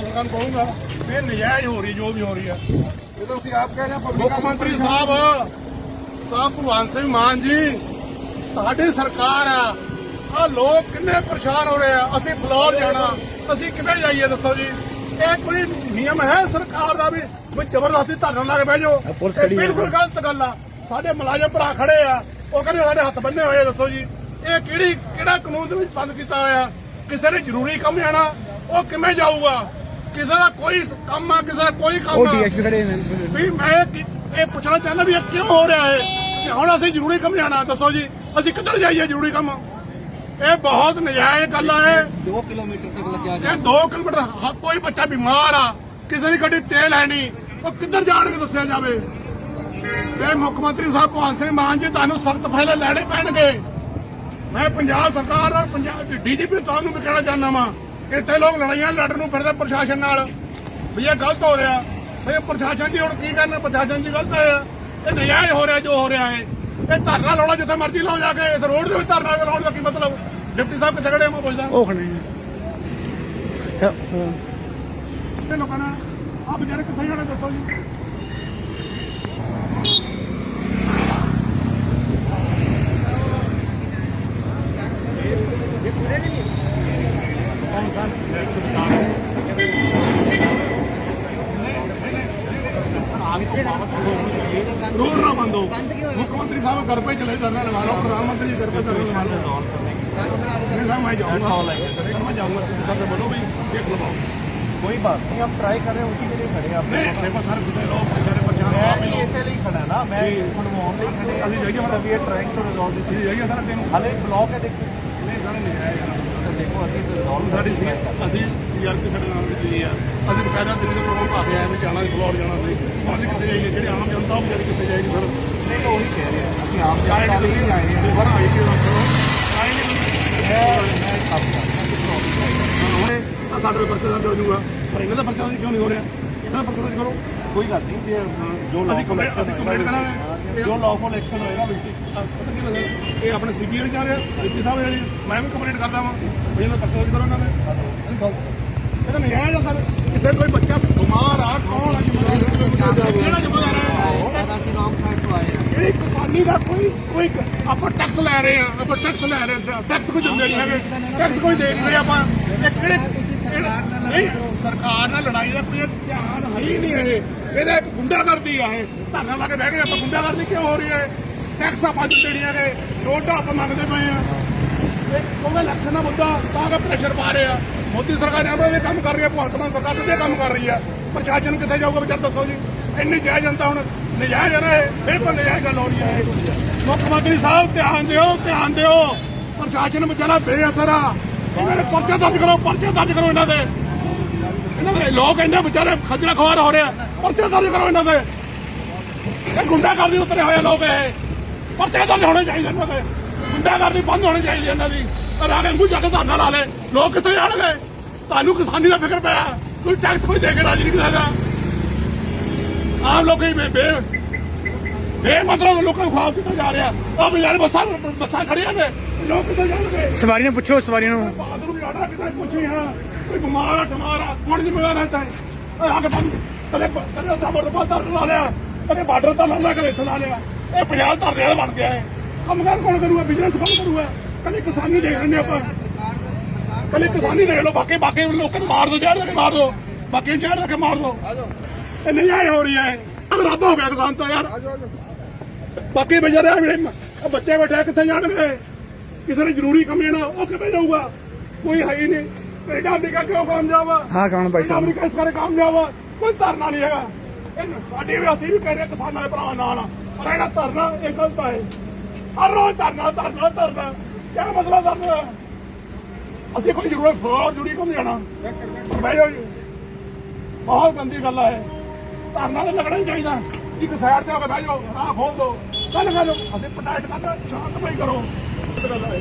ਸਰਕਾਰ ਨੂੰ ਕਹੂੰਗਾ ਵੀ ਇਹ ਨਜਾਇਜ਼ ਹੋ ਰਹੀ ਜੋ ਵੀ ਹੋ ਰਹੀ ਹੈ ਇਹ ਤਾਂ ਤੁਸੀਂ ਆਪ ਕਹਿ ਰਹੇ ਹੋ ਮੁੱਖ ਮੰਤਰੀ ਸਾਹਿਬ ਸਾਹਿਬ ਭਗਵੰਤ ਸਿੰਘ ਮਾਨ ਜੀ ਸਾਡੀ ਸਰਕਾਰ ਆ। ਆ ਲੋਕ ਕਿੰਨੇ ਪਰੇਸ਼ਾਨ ਹੋ ਰਹੇ ਆ। ਅਸੀਂ ਫਲੋਰ ਜਾਣਾ ਅਸੀਂ ਕਿਵੇਂ ਜਾਈਏ ਦੱਸੋ ਜੀ? ਇਹ ਕੋਈ ਨਿਯਮ ਹੈ ਸਰਕਾਰ ਦਾ ਵੀ? ਜ਼ਬਰਦਸਤੀ ਧਰਨਾ ਲਾ ਕੇ ਬਹਿ ਜਾਓ। ਬਿਲਕੁਲ ਗਲਤ ਗੱਲ ਆ। ਸਾਡੇ ਮੁਲਾਜ਼ਮ ਭਰਾ ਖੜੇ ਆ। ਉਹ ਕਹਿੰਦੇ ਸਾਡੇ ਹੱਥ ਬੰਨੇ ਹੋਏ ਦੱਸੋ ਜੀ। ਇਹ ਕਿਹੜੀ ਕਿਹੜਾ ਕਾਨੂੰਨ ਦੇ ਵਿੱਚ ਬੰਦ ਕੀਤਾ ਹੋਇਆ? ਕਿਸੇ ਨੇ ਜ਼ਰੂਰੀ ਕੰਮ ਜਾਣਾ ਉਹ ਕਿਵੇਂ ਜਾਊਗਾ? ਕਿਸੇ ਦਾ ਕੋਈ ਕੰਮ ਆ ਕਿਸੇ ਦਾ ਕੋਈ ਕੰਮ ਆ ਖੜੇ ਨੇ ਵੀ ਮੈਂ ਕੀ- ਇਹ ਪੁੱਛਣਾ ਚਾਹੁੰਦਾ ਵੀ ਇਹ ਕਿਉਂ ਹੋ ਰਿਹਾ ਹੈ ਕਿ ਹੁਣ ਅਸੀਂ ਜ਼ਰੂਰੀ ਕੰਮ ਜਾਣਾ ਦੱਸੋ ਜੀ ਅਸੀਂ ਕਿੱਧਰ ਜਾਈਏ ਜ਼ਰੂਰੀ ਕੰਮ ਇਹ ਬਹੁਤ ਨਜਾਇਜ਼ ਗੱਲ ਹੈ 2 ਕਿਲੋਮੀਟਰ ਤੱਕ ਲੱਗਿਆ ਇਹ 2 ਕਿਲੋਮੀਟਰ ਹ- ਕੋਈ ਬੱਚਾ ਬਿਮਾਰ ਆ ਕਿਸੇ ਦੀ ਗੱਡੀ ਤੇਲ ਹੈ ਨਹੀਂ ਉਹ ਕਿੱਧਰ ਜਾਣਗੇ ਦੱਸਿਆ ਜਾਵੇ ਇਹ ਮੁੱਖ ਮੰਤਰੀ ਸਾਹਿਬ ਭਗਵੰਤ ਸਿੰਘ ਮਾਨ ਜੀ ਤੁਹਾਨੂੰ ਸਖਤ ਫੈਸਲੇ ਲੈਣੇ ਪੈਣਗੇ ਮੈਂ ਪੰਜਾਬ ਸਰਕਾਰ ਔਰ ਪੰਜਾਬ ਡੀਜੀਪੀ ਤੁਹਾਨੂੰ ਵੀ ਕਹਿਣਾ ਚਾਹੁੰਦਾ ਵਾਂ ਇੱਥੇ ਲੋਕ ਲੜਾਈਆਂ ਲੜਨ ਨੂੰ ਫਿਰਦੇ ਪ੍ਰਸ਼ਾਸਨ ਨਾਲ ਵੀ ਇਹ ਗਲਤ ਹੋ ਰਿਹਾ। ਇਹ ਪ੍ਰਸ਼ਾਸਨ ਦੀ ਹੁਣ ਕੀ ਕਰਨਾ? ਪ੍ਰਸ਼ਾਸਨ ਦੀ ਗਲਤ ਹੈ ਇਹ ਨਜਾਇਜ਼ ਹੋ ਰਿਹਾ ਜੋ ਹੋ ਰਿਹਾ ਹੈ ਇਹ ਧਰਨਾ ਲਾਉਣਾ ਜਿੱਥੇ ਮਰਜ਼ੀ ਲਾਓ ਜਾ ਕੇ। ਇਸ ਰੋਡ ਦੇ ਵਿੱਚ ਧਰਨਾ ਲਾਉਣ ਦਾ ਕੀ ਮਤਲਬ? ਡਿਪਟੀ ਸਾਹਿਬ ਕਿੱਥੇ ਖੜੇ ਮੈਂ ਪੁੱਛਦਾ। ਉਹ ਖੜੇ ਤੇ ਲੋਕਾਂ ਨੇ ਆ ਵਿਚਾਰੇ ਕਿੱਥੇ ਜਾਣੇ ਦੱਸੋ ਜੀ। रोड ना बंद हो मुख्यमंत्री साहब घर पे चले धरना लगा लो प्रधानमंत्री घर पे धरना लगा लो नहीं साहब, मैं जाऊंगा मैं जाऊंगा सर से बोलो भाई देख लो कोई बात नहीं आप ट्राई कर रहे हैं उसी के लिए खड़े हैं आप नहीं मेरे पास सारे कितने लोग बेचारे परेशान मैं आप ही भी लोग इसे लिए खड़ा ना मैं जी। खुलवाउन लिए खड़े ਅਸੀਂ ਜਾਈਏ हैं ਫਿਰ we are trying to resolve this ये जाइए सर दिन हाले ब्लॉक है देखिए ਨਹੀਂ ਸਾਰੇ ਨਹੀਂ ਆਏ ਯਾਰ ਦੇਖੋ ਅਸੀਂ ਦੌਲਤ ਸਾਡੀ ਸੀ ਅਸੀਂ ਸੀਆਰਪੀ ਸਾਡੇ ਨਾਮ ਵਿੱਚ ਜੀ ਆ ਅਸੀਂ ਦੁਪਹਿਰਾਂ ਦੇ ਵਿੱਚ ਪ੍ਰੋਗਰਾਮ ਪਾ ਕੇ ਆਏ ਵੀ ਜਾਣਾ ਫਲੋਰ ਜਾਣਾ ਸੀ। ਅਸੀਂ ਕਿੱਥੇ ਜਾਈਏ? ਜਿਹੜੇ ਆਮ ਜਨਤਾ ਉਹ ਜਿਹੜੀ ਕਿੱਥੇ ਜਾਏਗੀ ਸਰ? ਨਹੀਂ ਉਹੀ ਕਹਿ ਰਹੇ ਅਸੀਂ ਆਮ ਜਨਤਾ ਦੇ ਹੀ ਆਏ ਹਾਂ ਪਰ ਆਈ ਕੇ ਰੱਖੋ ਆਈ ਨਹੀਂ। ਸਾਡੇ ਪਰਚੇ ਦਾ ਹੋ ਜੂਗਾ ਪਰ ਇਹਨਾਂ ਦਾ ਪਰਚਾ ਕਿਉਂ ਨਹੀਂ ਹੋ ਰਿਹਾ? ਇਹਨਾਂ ਦਾ ਪਰਚਾ ਕਰੋ। ਕੋਈ ਗੱਲ ਨਹੀਂ ਜੇ ਜੋ ਲੋਕ ਅਸੀਂ ਕੰਪਲੇਂਟ ਕਰਾਂਗੇ। ਸਕਦੇ ਆ ਜੋ ਲੌਫਲ ਐਕਸ਼ਨ ਹੋਏਗਾ ਬਿਲਕੁਲ ਪਤਾ ਕੀ ਲੱਗਦਾ ਇਹ ਆਪਣੇ ਸੀਪੀ ਵਾਲੇ ਜਾ ਰਹੇ ਆ, ਸੀਪੀ ਸਾਹਿਬ ਜਿਹੜੇ ਮੈਂ ਵੀ ਕੰਪਲੇਂਟ ਕਰਦਾ ਵਾਂ। ਵੀ ਇਹਨਾਂ ਤੱਕ ਕਰੋ ਉਹਨਾਂ ਨੇ ਇਹ ਤਾਂ ਨਿਆਂ ਦਾ ਕਰ ਕਿਸੇ ਕੋਈ ਬੱਚਾ ਬਿਮਾਰ ਆ, ਕੌਣ ਆ ਜ਼ਿੰਮੇਵਾਰ ਕਿਹੜਾ ਜ਼ਿੰਮੇਵਾਰ ਹੈ ਅਸੀਂ ਰੌਂਗ ਸਾਈਡ ਤੋਂ ਆਏ ਆ? ਜਿਹੜੀ ਕਿਸਾਨੀ ਦਾ ਕੋਈ ਕੋਈ ਆਪਾਂ ਟੈਕਸ ਲੈ ਰਹੇ ਆ, ਆਪਾਂ ਟੈਕਸ ਲੈ ਰਹੇ ਆ। ਟੈਕਸ ਕੋਈ ਦਿੰਦੇ ਨਹੀਂ ਹੈਗੇ। ਟੈਕਸ ਕੋਈ ਦੇ ਨਹੀਂ ਰਹੇ ਆਪਾਂ। ਇਹ ਕਿਹੜੇ ਸਰਕਾਰ ਨਾਲ ਲੜਾਈ ਦਾ ਕੋਈ ਧਿਆਨ ਹੈ ਹੀ ਨਹੀਂ ਇਹ। ਇਹਦਾ ਇੱਕ ਗੁੰਡਾਗਰਦੀ ਆ ਇਹ। ਧਰਨਾ ਲਾ ਕੇ ਬਹਿ ਗਏ, ਆਪਾਂ ਗੁੰਡਾਗਰਦੀ ਕਿਉਂ ਹੋ ਰਹੀ ਹੈ? ਟੈਕਸ ਆਪਾਂ ਦਿੰਦੇ ਨਹੀਂ ਛੋਟਾ ਆਪਾਂ ਮੰਗਦੇ ਪਏ ਆ ਇਹ ਇਲੈਕਸ਼ਨ ਦਾ ਮੁੱਦਾ, ਤਾਂ ਕਿ ਪ੍ਰੈਸ਼ਰ ਪਾ ਰਹੇ। ਆ ਮੋਦੀ ਸਰਕਾਰ ਆਪਣੇ ਦੇ ਕੰਮ ਕਰ ਰਹੀ ਹੈ, ਭਗਵੰਤ ਮਾਨ ਸਰਕਾਰ ਤੇ ਕੰਮ ਕਰ ਰਹੀ ਹੈ? ਪ੍ਰਸ਼ਾਸਨ ਕਿੱਥੇ ਜਾਊਗਾ ਵਿਚਾਰ ਦੱਸੋ ਜੀ। ਇੰਨੀ ਜਾਇਜ਼ ਜਨਤਾ ਹੁਣ, ਨਜਾਇਜ਼ ਹੈ ਨਾ ਇਹ ਬਿਲਕੁਲ ਨਜਾਇਜ਼ ਗੱਲ ਹੋ ਰਹੀ ਹੈ। ਇਹ। ਮੁੱਖ ਮੰਤਰੀ ਸਾਹਿਬ, ਧਿਆਨ ਦਿਓ ਧਿਆਨ ਦਿਓ। ਪ੍ਰਸ਼ਾਸਨ ਵਿਚਾਰਾ ਬੇਅਸਰ ਆ। ਇਹਨਾਂ ਦੇ ਪਰਚੇ ਦਰਜ ਕਰੋ, ਪਰਚੇ ਦਰਜ ਕਰੋ ਇਹਨਾਂ ਦੇ। ਇਹਨਾਂ ਦੇ ਲੋਕ ਇੰਨੇ ਵਿਚਾਰੇ ਖੱਜਲ ਖਵਾਰ ਹੋ ਰਿਹਾ ਪਰਚੇ ਦਰਜ ਕਰੋ ਇਹਨਾਂ ਦੇ। ਇਹ ਗੁੰਡਾਗਰਦੀ ਉਤਰੇ ਹੋਏ ਲੋਕ ਇਹ। ਪਰਚੇ ਦਰਜ ਹੋਣੇ ਚਾਹੀਦੇ ਇਹਨਾਂ ਦੇ। ਗੁੰਡਾਗਰਦੀ ਬੰਦ ਹੋਣੀ ਚਾਹੀਦੀ ਇਹਨਾਂ ਦੀ। ਪਰ ਆ ਕੇ ਮੂੰਹ ਜਾ ਕੇ ਧਰਨਾ ਲਾ ਲੈ ਲੋਕ ਕਿੱਥੇ ਜਾਣਗੇ ਤੁਹਾਨੂੰ ਕਿਸਾਨੀ ਦਾ ਫਿਕਰ ਪਿਆ। ਕੋਈ ਟੈਕਸ ਕੋਈ ਦੇ ਕੇ ਰਾਜੀ ਨਹੀਂ ਕਿਸੇ ਦਾ। ਆਮ ਲੋਕੀ ਬੇ ਬੇ ਬੇ ਮਤਲਬ ਲੋਕਾਂ ਨੂੰ ਖਰਾਬ ਕੀਤਾ ਜਾ ਰਿਹਾ। ਆ ਬਜ਼ਾਰ ਬੱਸਾਂ ਬੱਸਾਂ ਖੜੀਆਂ ਨੇ। ਲੋਕ ਕਿੱਥੇ ਜਾਣਗੇ? ਸਵਾਰੀਆਂ ਪੁੱਛੋ ਸਵਾਰੀਆਂ ਨੂੰ। ਬਹਾਦਰ ਵੀ ਆੜਾ ਕਿਤੇ ਪੁੱਛੀ ਹਾਂ। ਕੋਈ ਬਿਮਾਰ ਆ ਟਮਾਰ ਆ ਕੌਣ ਜ਼ਿੰਮੇਵਾਰ ਹੈ। ਆ ਕੇ ਬੰਦ ਕਦੇ ਕਦੇ ਉੱਥੇ ਬਾਰਡਰ ਪਾ ਧਰ ਲਾ ਲਿਆ, ਕਦੇ ਬਾਰਡਰ ਤਾਂ ਲਾ ਲਿਆ, ਕਦੇ ਇੱਥੇ ਲਾ ਲਿਆ। ਇਹ ਪੰਜਾਬ ਧਰਨੇ ਵਾਲਾ ਬਣ ਗਿਆ ਹੈ। ਕੰਮ ਕਾਰ ਕੌਣ ਕਰੂਗਾ? ਬਿਜ਼ਨਸ ਕੌਣ ਕਰੂਗਾ? ਕਦੇ ਕਿਸਾਨੀ ਦੇਖ ਲੈਂਦੇ ਆਪਾਂ। ਕਦੇ ਕਿਸਾਨੀ ਦੇਖ ਲਓ, ਬਾਕੀ ਬਾਕੀ ਲੋਕਾਂ ਨੂੰ ਮਾਰ ਦੋ ਜੜ ਕੇ ਮਾਰ ਦੋ ਬਾਕੀ ਜੜ ਕੇ ਮਾਰ ਦੋ ਇਹ ਨਹੀਂ ਆਏ ਹੋ ਰਹੀ ਹੈ। ਰੱਬ ਹੋ ਗਿਆ ਦੁਕਾਨ ਤਾਂ, ਯਾਰ। ਬਾਕੀ ਬਜਾਰੇ ਆ ਜਿਹੜੇ ਬੱਚੇ ਬੈਠੇ ਕਿੱਥੇ ਜਾਣਗੇ? ਕਿਸੇ ਨੇ ਜ਼ਰੂਰੀ ਕੰਮ ਜਾਣਾ ਉਹ ਕਿਵੇਂ ਜਾਊਗਾ? ਕੋਈ ਹੈ ਹੀ ਨਹੀਂ। ਆ ਅਮਰੀਕਾ ਇਸ ਕਰਕੇ ਕਾਮਯਾਬ ਆ ਕੋਈ ਧਰਨਾ ਨਹੀਂ ਹੈਗਾ। ਇਹ ਸਾਡੀ ਵੀ ਅਸੀਂ ਵੀ ਕਹਿ ਰਹੇ ਹਾਂ ਕਿਸਾਨਾਂ ਦੇ ਭਰਾ ਨਾਲ ਆ। ਪਰ ਇਹਦਾ ਧਰਨਾ ਇਹ ਗਲਤ ਹੈ ਹਰ ਰੋਜ਼ ਧਰਨਾ ਧਰਨਾ ਧਰਨਾ। ਕਿਆ ਮਤਲਬ ਧਰਨਾ ਦਾ? ਅਸੀਂ ਕੋਈ ਜ਼ਰੂਰਤ ਫਲੋਰ ਜੁੜੀ ਕੰਮ ਜਾਣਾ ਬਹੁਤ ਗੰਦੀ ਗੱਲ ਹੈ ਧਰਨਾ ਤਾਂ ਲੱਗਣਾ ਹੀ ਚਾਹੀਦਾ। ਇੱਕ ਸਾਈਡ ਤੇ ਹੋ ਕੇ ਬਹਿ ਜਾਓ ਆਹ ਖੋਲ ਦਿਓ ਗੱਲ ਕਰੋ ਅਸੀਂ ਪਟਾਇਟ ਕਰਨਾ ਸ਼ਾਂਤਮਈ ਕਰੋ। ਇਹ ਗੱਲ ਹੈ